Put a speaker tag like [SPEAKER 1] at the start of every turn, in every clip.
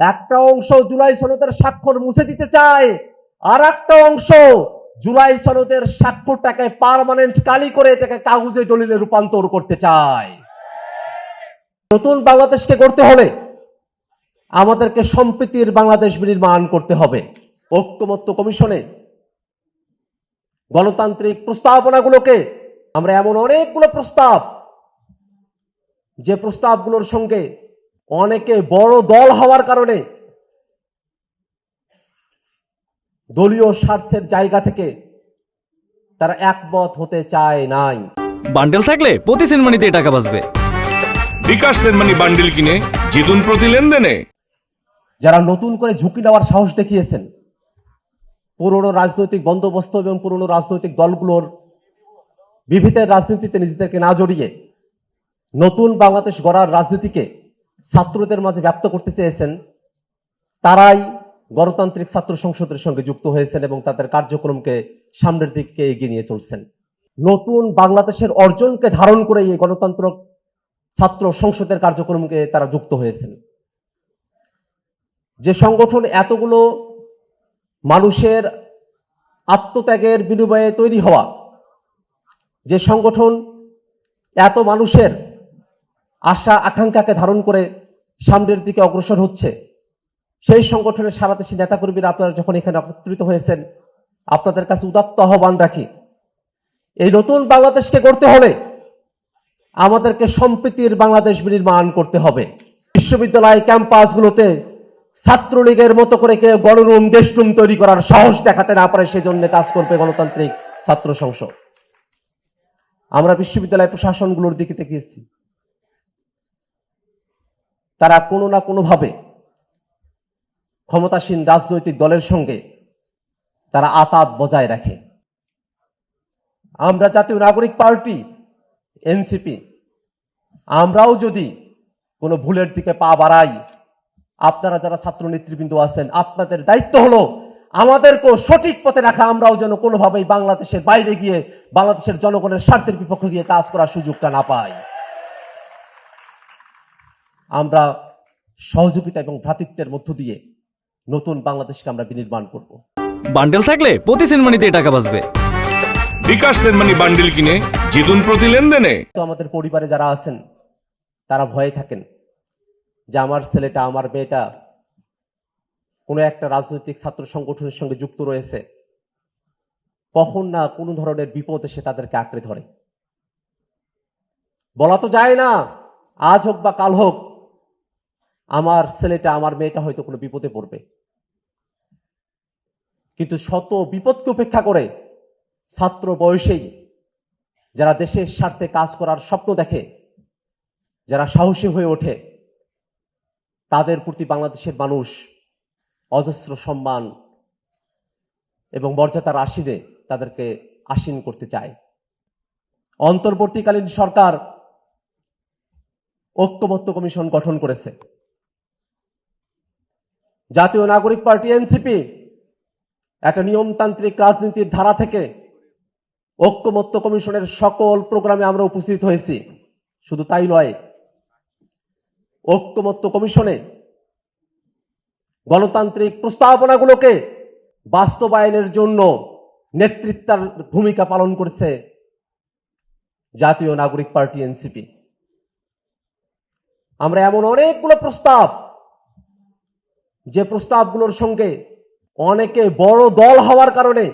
[SPEAKER 1] একটা অংশ জুলাই সনদের স্বাক্ষর মুছে দিতে চায়, আর একটা অংশ জুলাই সনদের স্বাক্ষরটাকে পার্মানেন্ট কালি করে এটাকে কাগজে দলিলে রূপান্তর করতে চায়। নতুন বাংলাদেশকে করতে হলে আমাদেরকে সম্প্রীতির বাংলাদেশ বিনির্মাণ করতে হবে। ঐক্যমত্য কমিশনে গণতান্ত্রিক প্রস্তাবনাগুলোকে আমরা এমন অনেকগুলো প্রস্তাব, যে প্রস্তাবগুলোর সঙ্গে অনেকে বড় দল হওয়ার কারণে দলীয় স্বার্থের জায়গা থেকে তারা একমত হতে চায় নাই।
[SPEAKER 2] বান্ডেল থাকলে প্রতি সেনমানিতে টাকা বাঁচবে।
[SPEAKER 3] বিকাশ সেনমানি বান্ডিল কিনে জিতুন প্রতি লেনদেনে।
[SPEAKER 1] যারা নতুন করে ঝুঁকি নেওয়ার সাহস দেখিয়েছেন পুরনো রাজনৈতিক বন্দোবস্ত এবং পুরনো রাজনৈতিক দলগুলোর বিভেদের রাজনীতিতে নিজেদেরকে না জড়িয়ে নতুন বাংলাদেশ গড়ার রাজনীতিকে ছাত্রদের মাঝে ব্যক্ত করতে চেয়েছেন, তারাই গণতান্ত্রিক ছাত্র সংসদের সঙ্গে যুক্ত হয়েছেন এবং তাদের কার্যক্রমকে সামনের দিকে এগিয়ে নিয়ে চলছেন। নতুন বাংলাদেশের অর্জনকে ধারণ করে এই গণতন্ত্র ছাত্র সংসদের কার্যক্রমকে তারা যুক্ত হয়েছেন। যে সংগঠন এতগুলো মানুষের আত্মত্যাগের বিনিময়ে তৈরি হওয়া, যে সংগঠন এত মানুষের আশা আকাঙ্ক্ষাকে ধারণ করে সামনের দিকে অগ্রসর হচ্ছে। সেই সংগঠনের সারা দেশি নেতাকর্মীরা আপনারা যখন এখানে একত্রিত হয়েছেন, আপনাদের কাছে উদাত্ত আহ্বান রাখি। এই নতুন বাংলাদেশকে করতে হলে আমাদেরকে সম্প্রীতির বাংলাদেশ বিনির্মাণ করতে হবে। বিশ্ববিদ্যালয় ক্যাম্পাসগুলোতে ছাত্রলীগের মতো করে কেউ গণরুম দেশরুম তৈরি করার সাহস দেখাতে না পারে, সেজন্য কাজ করবে গণতান্ত্রিক ছাত্র সংসদ। আমরা বিশ্ববিদ্যালয় প্রশাসনগুলোর দিকে তাকিয়েছি। তারা কোনো না কোনোভাবে ক্ষমতাসীন রাজনৈতিক দলের সঙ্গে তারা আতাত বজায় রাখে। আমরা জাতীয় নাগরিক পার্টি, এনসিপি, আমরাও যদি কোনো ভুলের দিকে পা বাড়াই, আপনারা যারা ছাত্র নেতৃবৃন্দ আছেন, আপনাদের দায়িত্ব হলো আমাদেরকেও সঠিক পথে রাখা। আমরাও যেন কোনোভাবেই বাংলাদেশের বাইরে গিয়ে বাংলাদেশের জনগণের স্বার্থের বিপক্ষে গিয়ে কাজ করার সুযোগটা না পাই। আমরা সহযোগিতা এবং ভ্রাতৃত্বের মধ্য দিয়ে নতুন বাংলাদেশকে আমরা বিনির্মাণ করব।
[SPEAKER 2] বান্ডেল থাকলে প্রতি সেনমানিতে টাকা বাঁচবে।
[SPEAKER 3] বিকাশ সেনমানি বান্ডিল কিনে জিতুন প্রতি লেনদেনে।
[SPEAKER 1] তো আমাদের পরিবারে যারা আছেন তারা ভয়ে থাকেন যে আমার ছেলেটা আমার মেয়েটা কোনো একটা রাজনৈতিক ছাত্র সংগঠনের সঙ্গে যুক্ত রয়েছে। কখন না কোনো ধরনের বিপদ এসে তাদেরকে আঁকড়ে ধরে। বলা তো যায় না আজ হোক বা কাল হোক আমার ছেলেটা, আমার মেয়েটা হয়তো কোনো বিপদে পড়বে। কিন্তু শত বিপদকে উপেক্ষা করে ছাত্র বয়সেই যারা দেশের স্বার্থে কাজ করার স্বপ্ন দেখে, যারা সাহসী হয়ে ওঠে, তাদের প্রতি বাংলাদেশের মানুষ অজস্র সম্মান এবং মর্যাদার আসীনে তাদেরকে আসীন করতে চায়। অন্তর্বর্তীকালীন সরকার ঐক্যমত্য কমিশন গঠন করেছে। জাতীয় নাগরিক পার্টি এনসিপি একটা নিয়মতান্ত্রিক রাজনীতির ধারা থেকে ঐক্যমত্য কমিশনের সকল প্রোগ্রামে আমরা উপস্থিত হয়েছি। শুধু তাই নয়, ঐক্যমত্য কমিশনে গণতান্ত্রিক প্রস্তাবনাগুলোকে বাস্তবায়নের জন্য নেতৃত্বের ভূমিকা পালন করছে জাতীয় নাগরিক পার্টি এনসিপি। আমরা এমন অনেকগুলো প্রস্তাব যে প্রস্তাবগুলোর সঙ্গে অনেকে বড় দল হওয়ার কারণে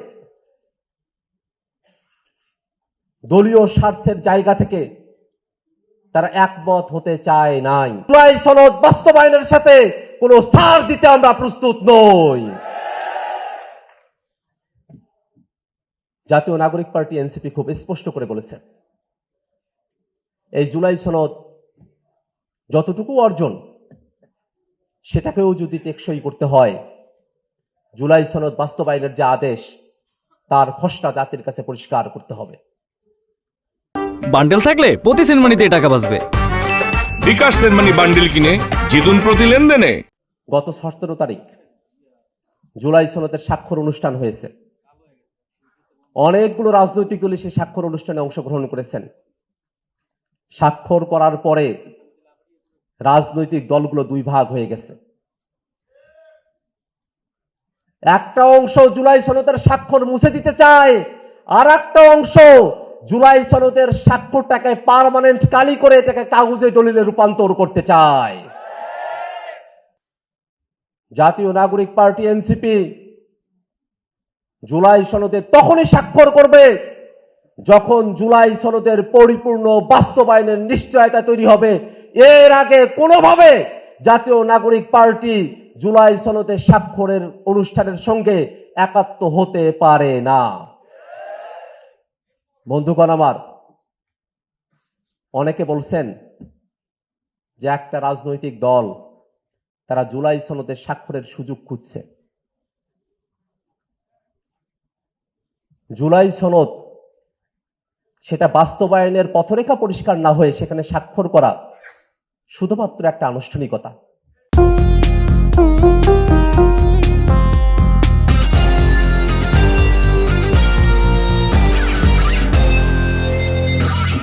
[SPEAKER 1] দলীয় স্বার্থের জায়গা থেকে তারা একমত হতে চায় নাই। সনদ বাস্তবায়নের সাথে কোনো সার দিতে আমরা প্রস্তুত নই। জাতীয় নাগরিক পার্টি এনসিপি খুব স্পষ্ট করে বলেছে। এই জুলাই সনদ যতটুকু অর্জন সেটাকেও যদি টেকসই করতে হয় জুলাই সনদ বাস্তবায়নের যে আদেশ তার খসড়া জাতির কাছে পরিষ্কার করতে হবে।
[SPEAKER 2] বান্ডেল থাকলে প্রতি সেনমানিতে টাকা বাঁচবে।
[SPEAKER 3] বিকাশ সেনমানি বান্ডিল কিনে জিতুন প্রতি লেনদেনে।
[SPEAKER 1] গত সতেরো তারিখ জুলাই সনদের স্বাক্ষর অনুষ্ঠান হয়েছে। অনেকগুলো রাজনৈতিক দলই সেই স্বাক্ষর অনুষ্ঠানে অংশগ্রহণ করেছেন। স্বাক্ষর করার পরে রাজনৈতিক দলগুলো দুই ভাগ হয়ে গেছে। একটা অংশ জুলাই সনদের স্বাক্ষর মুছে দিতে চায়, আর একটা অংশ জুলাই সনদের স্বাক্ষরটাকে পার্মানেন্ট কালি করে এটাকে কাগজে দলিলে রূপান্তর করতে চায়। জাতীয় নাগরিক পার্টি এনসিপি জুলাই সনদে তখনই স্বাক্ষর করবে যখন জুলাই সনদের পরিপূর্ণ বাস্তবায়নের নিশ্চয়তা তৈরি হবে এর আগে কোনোভাবে জাতীয় নাগরিক পার্টি জুলাই সনদে স্বাক্ষরের অনুষ্ঠানের সঙ্গে একাত্ম হতে পারে না। বন্ধুগণ আমার, অনেকে বলছেন যে একটা রাজনৈতিক দল তারা জুলাই সনদে স্বাক্ষরের সুযোগ খুঁজছে। জুলাই সনদ সেটা বাস্তবায়নের পথরেখা পরিষ্কার না হয়ে সেখানে স্বাক্ষর করা শুধুমাত্র একটা আনুষ্ঠানিকতা।